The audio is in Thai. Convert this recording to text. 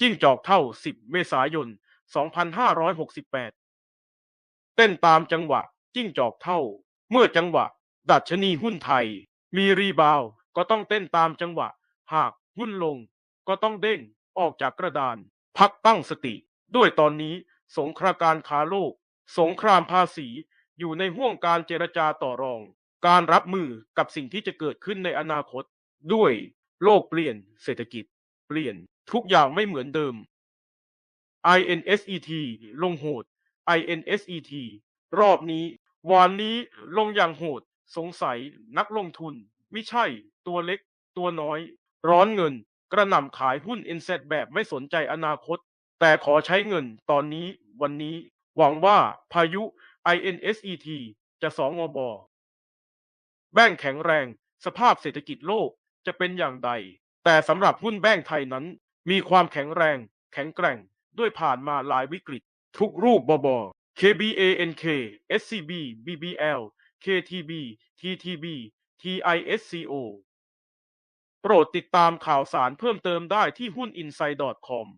จิ้งจอกเท่า 10 เมษายน 2568 เต้นตามจังหวะจิ้งจอกเท่า เมื่อจังหวะ ดัชนีหุ้นไทย มีรีบาวก็ต้องเต้นตามจังหวะ หากหุ้นลง ก็ต้องเด้งออกจากกระดาน พักตั้งสติ ด้วยตอนนี้สงครามการค้าโลก สงครามภาษี อยู่ในห่วงการเจรจาต่อรอง การรับมือกับสิ่งที่จะเกิดขึ้นในอนาคต ด้วยโลกเปลี่ยนเศรษฐกิจ เปลี่ยน ทุกอย่างไม่เหมือนเดิม INSET ลงโหด INSET รอบนี้ วานนี้ลงอย่างโหด สงสัยนักลงทุน ไม่ใช่ ตัวเล็ก ตัวน้อย ร้อนเงิน กระหน่ำขายหุ้น NZ แบบไม่สนใจอนาคต แต่ขอใช้เงินตอนนี้ วันนี้ หวังว่าพายุ INSET จะสองอบอแบงก์แข็งแรง สภาพเศรษฐกิจโลกจะเป็นอย่างใด แต่สำหรับหุ้นแบงก์ไทยนั้น มีความแข็งแรง แข็งแกร่ง ด้วยผ่านมาหลายวิกฤต ทุกรูปบบ KBANK SCB BBL KTB TTB TISCO โปรดติดตามข่าวสารเพิ่มเติมได้ที่หุ้น inside.com